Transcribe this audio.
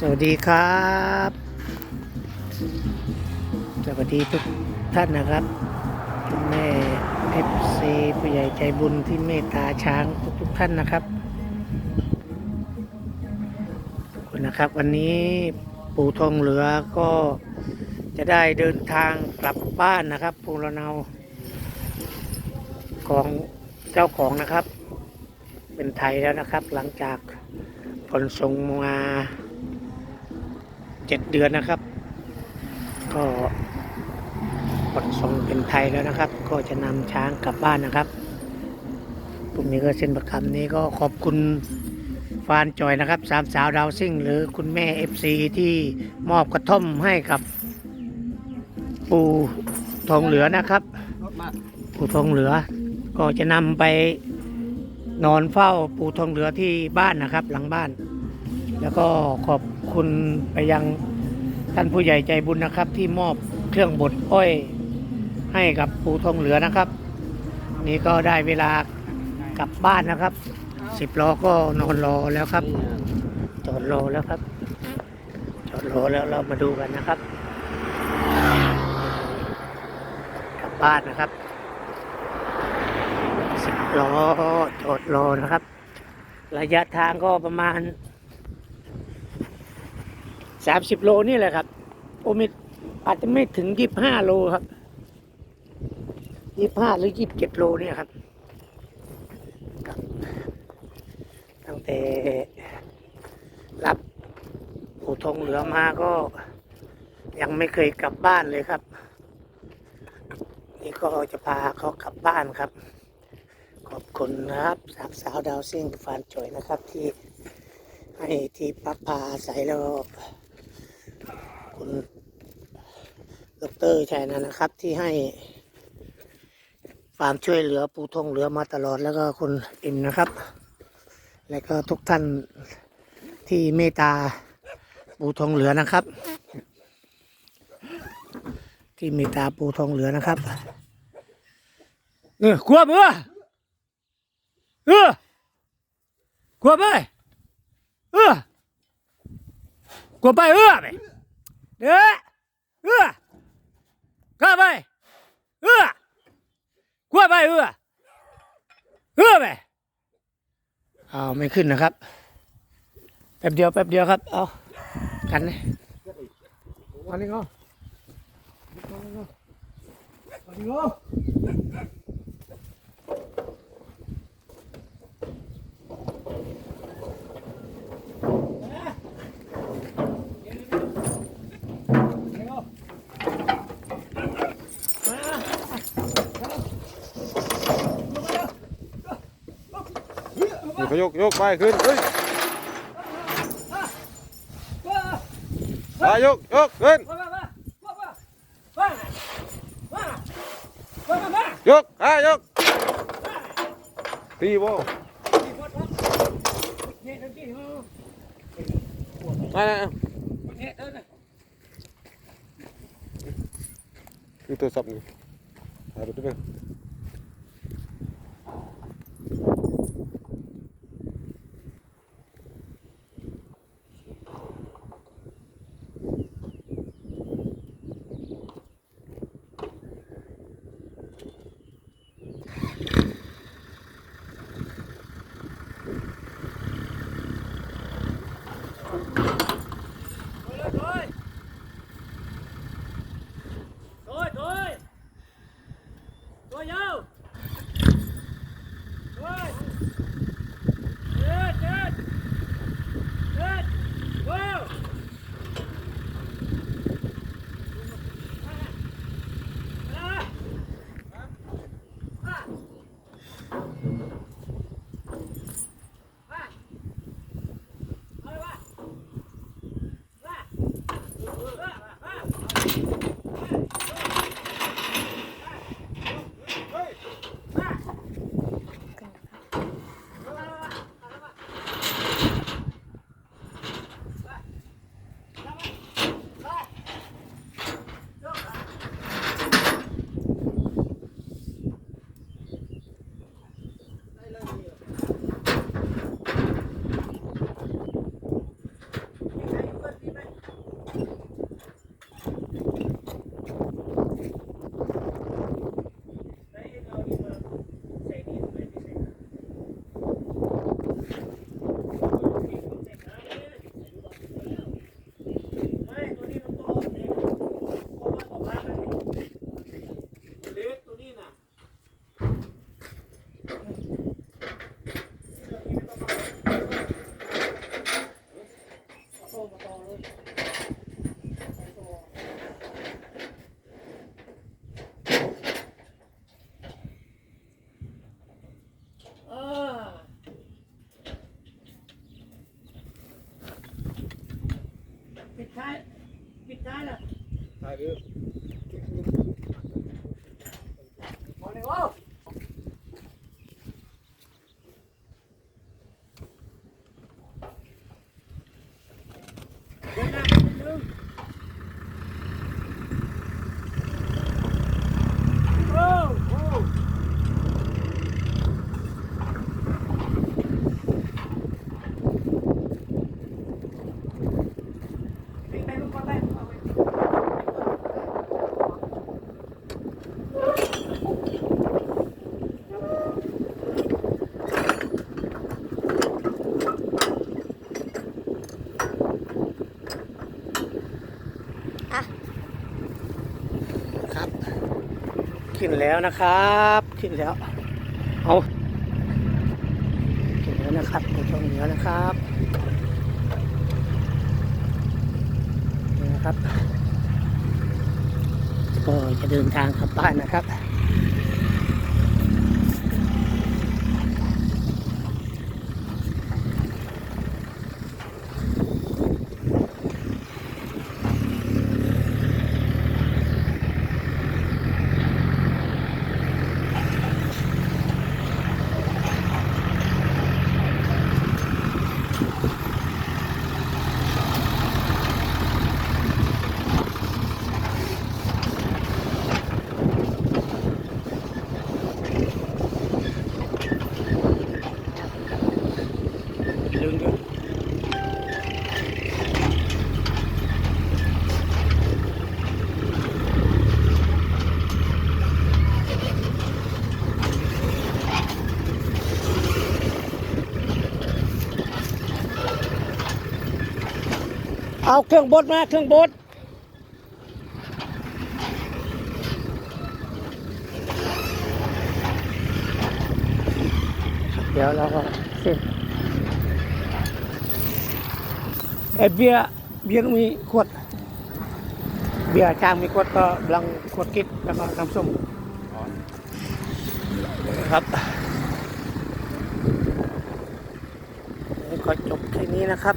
สวัสดีครับ สวัสดีทุกท่านนะครับแม่เอฟซีผู้ใหญ่ใจบุญที่เมตตาช้างทุกทุกท่านนะครับคุณนะครับ วันนี้ปู่ทองเหลือก็จะได้เดินทางกลับบ้านนะครับภูระเนาของเจ้าของนะครับ เป็นไทยแล้วนะครับ หลังจากผ่อนส่งมา เจ็ดเดือนนะครับ ก็ผ่อนส่งเป็นไทยแล้วนะครับ ก็จะนำช้างกลับบ้านนะครับพรุ่งนี้ก็เส้นประคำนี้ก็ขอบคุณฟานจอยนะครับสามสาวดาวซิ่ง หรือคุณแม่เอฟซีที่มอบกระท่อมให้กับ ปูทองเหลือนะครับ ปูทองเหลือ ก็จะนำไปนอนเฝ้าปูทองเหลือที่บ้านนะครับ หลังบ้าน แล้วก็ขอบ คุณไปยังท่านผู้ใหญ่ใจบุญนะครับ ที่มอบเครื่องบดอ้อยให้กับปูทองเหลือนะครับ นี่ก็ได้เวลากลับบ้านนะครับสิบล้อก็นอนรอแล้วครับ จอดรอแล้วครับ จอดรอแล้วเรามาดูกันนะครับ กลับบ้านนะครับสิบล้อจอดรอนะครับ ระยะทางก็ประมาณ สามสิบโลนี่แหละครับ โอมิอาจจะไม่ถึงยี่ห้าโลครับยี่ห้าหรือยี่บเจ็ดโลเนี่ยครับ ตั้งแต่รับผู้ทงเหลือมาก็ ยังไม่เคยกลับบ้านเลยครับ นี่ก็จะพาเขากลับบ้านครับ ขอบคุณนะครับสาวสาวดาวซิ่งฟานจอยนะครับที่ให้ที่พักพาอาศัยแล้ว คุณดอกเตอรชัยนันนะครับ ที่ให้ความช่วยเหลือปูทงเหลือมาตลอดแล้วก็คุณอิมนะครับ แล้วก็ทุกท่านที่เมตตาปูทงเหลือนะครับ ที่เมตตาปูทงเหลือนะครับเออกลัวเบื่อเออกลัวไปเออกลัวไปเออไป เด้อเออกล้าไปเออกลัวไปเออเออไปเอาไม่ขึ้นนะครับ แป๊บเดียวแป๊บเดียวครับ เอากันเลยวันนี้ก็นี่เขายกยกไปขึ้นเฮ้ยไปยกยกขึ้นยกไปยกตีโบมาคือตัวสับนี่หาดูด้วย go. ท้ายปิดท้ายแล้วถ่ายวิวพอเลยว้าเดินหน้าไปนิดนึงโอ้โหไปไปลูกบอลไปเอาไป ครับ ขึ้นแล้วนะครับ ขึ้นแล้ว เอาขึ้นแล้วนะครับในช่องเหนือนะครับนี่นะครับ ก็จะเดินทางกลับบ้านนะครับ ดึงดึง เอาเครื่องบดมาเครื่องบดเดี๋ยวเราก็เส้นเอยเบียร์เบียร์ก็มีขวด เบียร์ชามมีขวดก็บลังขวดกิ๊ดแล้วก็น้ำส้มครับนี่ก็จบแค่นี้นะครับ